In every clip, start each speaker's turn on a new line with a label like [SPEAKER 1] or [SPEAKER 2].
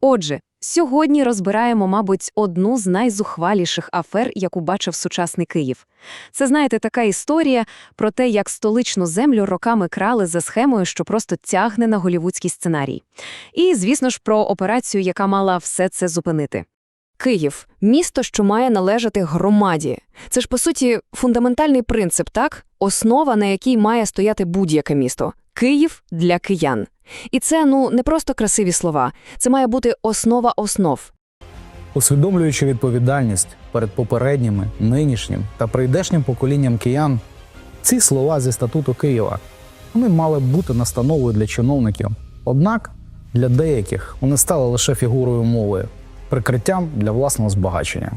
[SPEAKER 1] Отже, сьогодні розбираємо, мабуть, одну з найзухваліших афер, яку бачив сучасний Київ. Це, знаєте, така історія про те, як столичну землю роками крали за схемою, що просто тягне на голівудський сценарій. І, звісно ж, про операцію, яка мала все це зупинити. Київ місто, що має належати громаді. Це ж по суті фундаментальний принцип, так? Основа, на якій має стояти будь-яке місто. Київ для киян. І це ну не просто красиві слова, це має бути основа основ.
[SPEAKER 2] Усвідомлюючи відповідальність перед попередніми, нинішнім та прийдешнім поколінням киян, ці слова зі статуту Києва вони мали б бути настановою для чиновників. Однак для деяких вони стали лише фігурою мови, прикриттям для власного збагачення.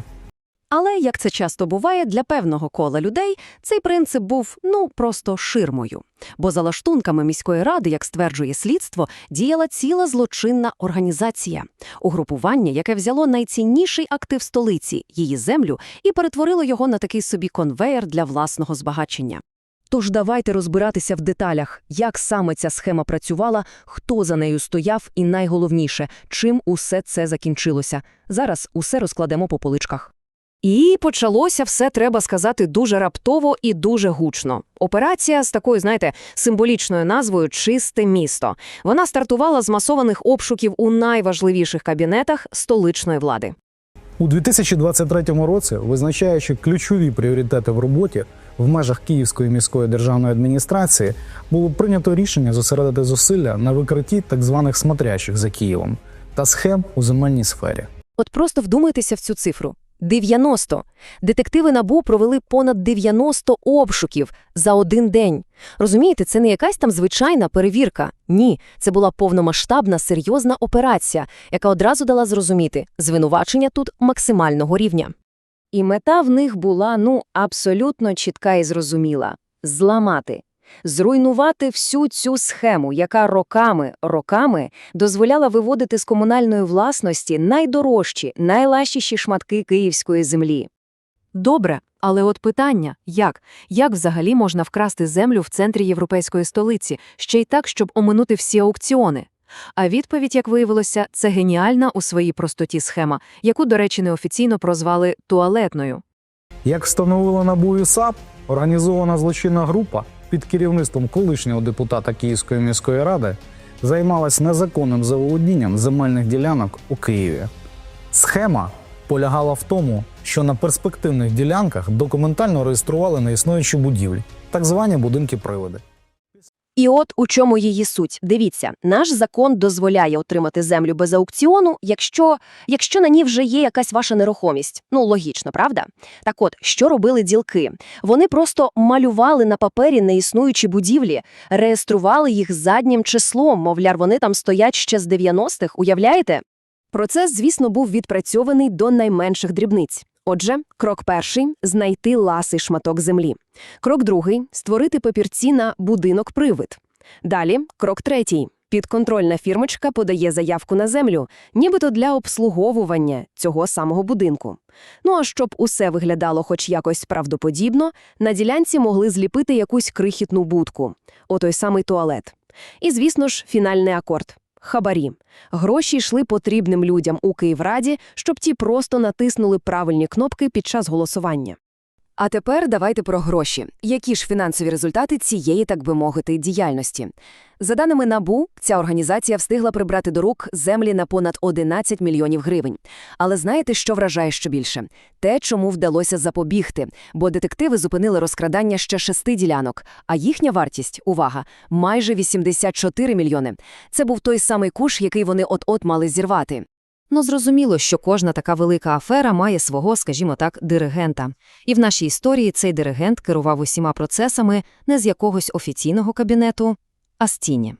[SPEAKER 1] Але як це часто буває, для певного кола людей цей принцип був ну просто ширмою. Бо за лаштунками міської ради, як стверджує слідство, діяла ціла злочинна організація, угрупування, яке взяло найцінніший актив столиці її землю і перетворило його на такий собі конвеєр для власного збагачення. Тож давайте розбиратися в деталях, як саме ця схема працювала, хто за нею стояв, і найголовніше, чим усе це закінчилося. Зараз усе розкладемо по поличках. І почалося все, треба сказати, дуже раптово і дуже гучно. Операція з такою, знаєте, символічною назвою Чисте місто. Вона стартувала з масованих обшуків у найважливіших кабінетах столичної влади.
[SPEAKER 2] У 2023 році, визначаючи ключові пріоритети в роботі в межах Київської міської державної адміністрації, було прийнято рішення зосередити зусилля на викритті так званих смотрящих за Києвом та схем у земельній сфері.
[SPEAKER 1] От просто вдумайтеся в цю цифру. 90. Детективи НАБУ провели понад 90 обшуків за один день. Розумієте, це не якась там звичайна перевірка. Ні, це була повномасштабна серйозна операція, яка одразу дала зрозуміти, звинувачення тут максимального рівня. І мета в них була, ну, абсолютно чітка і зрозуміла – зламати. Зруйнувати всю цю схему, яка роками, роками дозволяла виводити з комунальної власності найдорожчі, найлащіші шматки київської землі. Добре, але от питання – як? Як взагалі можна вкрасти землю в центрі європейської столиці, ще й так, щоб оминути всі аукціони? А відповідь, як виявилося, це геніальна у своїй простоті схема, яку, до речі, неофіційно прозвали туалетною.
[SPEAKER 2] Як встановило НАБУ і САП, організована злочинна група під керівництвом колишнього депутата Київської міської ради займалась незаконним заволодінням земельних ділянок у Києві. Схема полягала в тому, що на перспективних ділянках документально реєстрували неіснуючі будівлі, так звані будинки-приводи.
[SPEAKER 1] І от у чому її суть. Дивіться, наш закон дозволяє отримати землю без аукціону, якщо, якщо на ній вже є якась ваша нерухомість. Ну, логічно, правда? Так от, що робили ділки? Вони просто малювали на папері неіснуючі будівлі, реєстрували їх заднім числом, мовляв, вони там стоять ще з 90-х, уявляєте? Процес, звісно, був відпрацьований до найменших дрібниць. Отже, крок перший – знайти ласий шматок землі. Крок другий – створити папірці на будинок-привид. Далі – крок третій. Підконтрольна фірмочка подає заявку на землю, нібито для обслуговування цього самого будинку. Ну а щоб усе виглядало хоч якось правдоподібно, на ділянці могли зліпити якусь крихітну будку. Отой самий туалет. І, звісно ж, фінальний акорд – хабарі. Гроші йшли потрібним людям у Київраді, щоб ті просто натиснули правильні кнопки під час голосування. А тепер давайте про гроші. Які ж фінансові результати цієї, так би мовити, діяльності? За даними НАБУ, ця організація встигла прибрати до рук землі на понад 11 мільйонів гривень. Але знаєте, що вражає ще більше? Те, чому вдалося запобігти, бо детективи зупинили розкрадання ще шести ділянок, а їхня вартість, увага, майже 84 мільйони. Це був той самий куш, який вони от-от мали зірвати. Ну, зрозуміло, що кожна така велика афера має свого, скажімо так, диригента. І в нашій історії цей диригент керував усіма процесами не з якогось офіційного кабінету, а з тіні.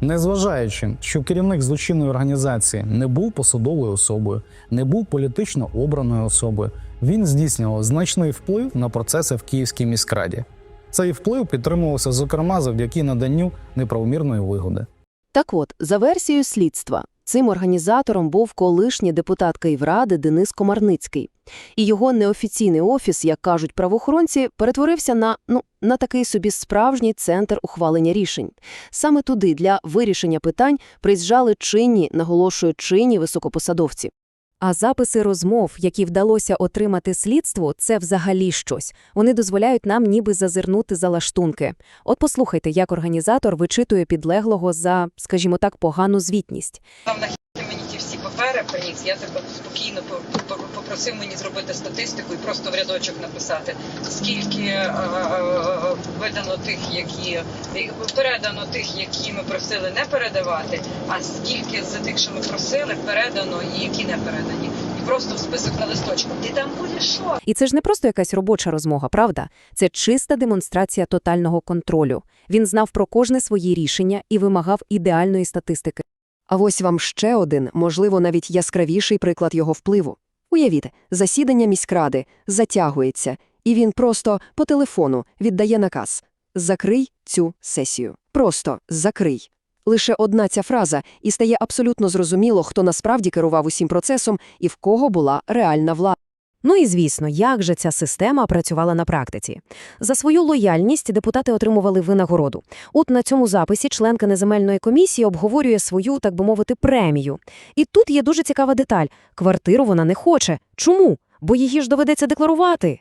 [SPEAKER 2] Незважаючи, що керівник злочинної організації не був посадовою особою, не був політично обраною особою, він здійснював значний вплив на процеси в Київській міськраді. Цей вплив підтримувався, зокрема, завдяки наданню неправомірної вигоди.
[SPEAKER 1] Так от, за версією слідства, Цим організатором був колишній депутат Київради Денис Комарницький. І його неофіційний офіс, як кажуть правоохоронці, перетворився на, ну, на такий собі справжній центр ухвалення рішень. Саме туди для вирішення питань приїжджали чинні, наголошую, чинні високопосадовці. А записи розмов, які вдалося отримати слідству, це взагалі щось. Вони дозволяють нам ніби зазирнути за лаштунки. От послухайте, як організатор вичитує підлеглого за, скажімо так, погану звітність.
[SPEAKER 3] Вам нахід мені ті всі папери приніс, я тебе спокійно по- по- попросив мені зробити статистику і просто в рядочок написати, скільки е, е, видано тих, які е, передано тих, які ми просили не передавати, а скільки з тих, що ми просили, передано і які не передані. І просто в список на листочку. Ти там будеш що?
[SPEAKER 1] І це ж не просто якась робоча розмова, правда? Це чиста демонстрація тотального контролю. Він знав про кожне своє рішення і вимагав ідеальної статистики. А ось вам ще один, можливо, навіть яскравіший приклад його впливу. Уявіть, засідання міськради затягується, і він просто по телефону віддає наказ «Закрий цю сесію». Просто «закрий». Лише одна ця фраза, і стає абсолютно зрозуміло, хто насправді керував усім процесом і в кого була реальна влада. Ну і звісно, як же ця система працювала на практиці. За свою лояльність депутати отримували винагороду. От на цьому записі членка неземельної комісії обговорює свою, так би мовити, премію. І тут є дуже цікава деталь. Квартиру вона не хоче. Чому? Бо її ж доведеться декларувати.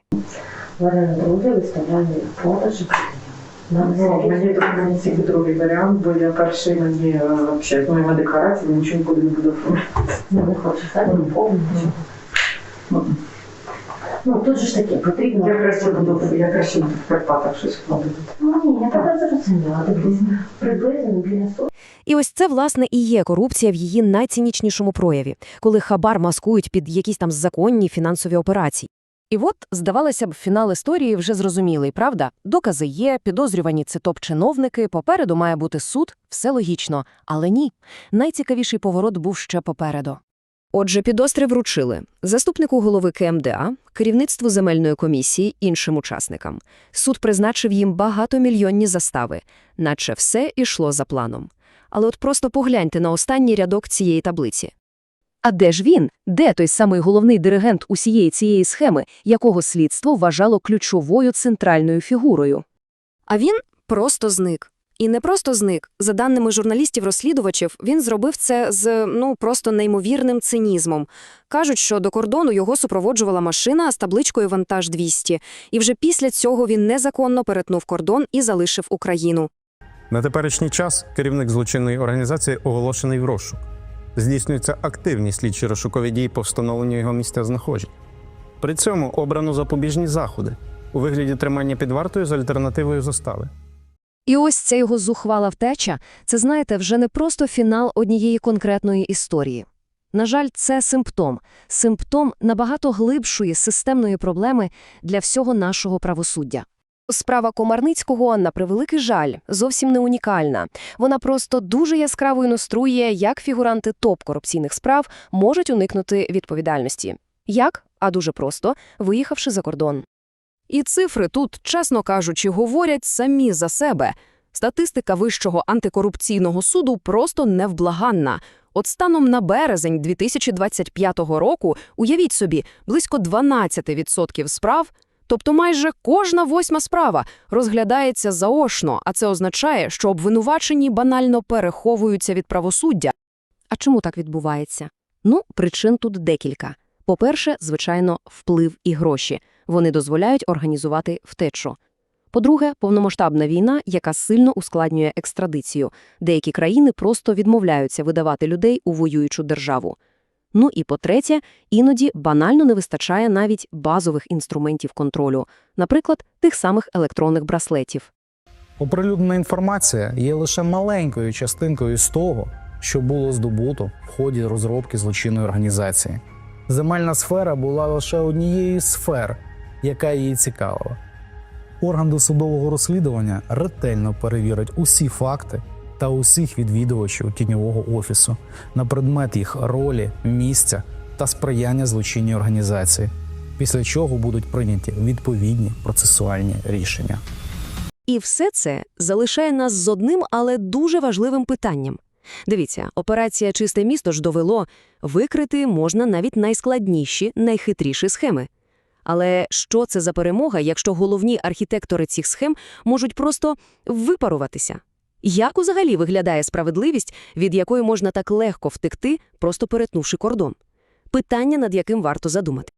[SPEAKER 4] Ну, мені тут мені другий варіант, бо я перший мені е, взагалі з моїми деклараціями нічого нікуди не буду оформляти.
[SPEAKER 5] не хоче садити повністю.
[SPEAKER 4] Мгм.
[SPEAKER 5] Ну тут же ж таке потрібно.
[SPEAKER 4] Я краще буду, я краще буду в Карпатах щось вкладати.
[SPEAKER 5] Ну ні, я тебе зрозуміла. Дивись, приблизно біля сотні.
[SPEAKER 1] І ось це, власне, і є корупція в її найцинічнішому прояві, коли хабар маскують під якісь там законні фінансові операції. І от, здавалося б, фінал історії вже зрозумілий, правда? Докази є, підозрювані це топ-чиновники, попереду має бути суд, все логічно. Але ні. Найцікавіший поворот був ще попереду. Отже, підозри вручили заступнику голови КМДА, керівництву земельної комісії, іншим учасникам. Суд призначив їм багатомільйонні застави, наче все ішло за планом. Але от просто погляньте на останній рядок цієї таблиці. А де ж він? Де той самий головний диригент усієї цієї схеми, якого слідство вважало ключовою центральною фігурою? А він просто зник. І не просто зник. За даними журналістів-розслідувачів, він зробив це з, ну, просто неймовірним цинізмом. Кажуть, що до кордону його супроводжувала машина з табличкою «Вантаж 200», і вже після цього він незаконно перетнув кордон і залишив Україну.
[SPEAKER 6] На теперішній час керівник злочинної організації оголошений в розшук. Здійснюються активні слідчі розшукові дії по встановленню його місця знаходження. При цьому обрано запобіжні заходи у вигляді тримання під вартою з альтернативою застави.
[SPEAKER 1] І ось ця його зухвала втеча – це, знаєте, вже не просто фінал однієї конкретної історії. На жаль, це симптом. Симптом набагато глибшої системної проблеми для всього нашого правосуддя. Справа Комарницького, на превеликий жаль, зовсім не унікальна. Вона просто дуже яскраво ілюструє, як фігуранти топ-корупційних справ можуть уникнути відповідальності. Як? А дуже просто – виїхавши за кордон. І цифри тут, чесно кажучи, говорять самі за себе. Статистика Вищого антикорупційного суду просто невблаганна. От станом на березень 2025 року, уявіть собі, близько 12% справ, тобто майже кожна восьма справа, розглядається заочно, а це означає, що обвинувачені банально переховуються від правосуддя. А чому так відбувається? Ну, причин тут декілька. По-перше, звичайно, вплив і гроші. Вони дозволяють організувати втечу. По-друге, повномасштабна війна, яка сильно ускладнює екстрадицію. Деякі країни просто відмовляються видавати людей у воюючу державу. Ну і по-третє, іноді банально не вистачає навіть базових інструментів контролю, наприклад, тих самих електронних браслетів.
[SPEAKER 2] Оприлюднена інформація є лише маленькою частинкою з того, що було здобуто в ході розробки злочинної організації. Земельна сфера була лише однією з сфер, яка її цікавила. Орган досудового розслідування ретельно перевірить усі факти та усіх відвідувачів тіньового офісу на предмет їх ролі, місця та сприяння злочинній організації, після чого будуть прийняті відповідні процесуальні рішення.
[SPEAKER 1] І все це залишає нас з одним, але дуже важливим питанням. Дивіться, операція «Чисте місто» ж довело, викрити можна навіть найскладніші, найхитріші схеми. Але що це за перемога, якщо головні архітектори цих схем можуть просто випаруватися? Як взагалі виглядає справедливість, від якої можна так легко втекти, просто перетнувши кордон? Питання, над яким варто задумати.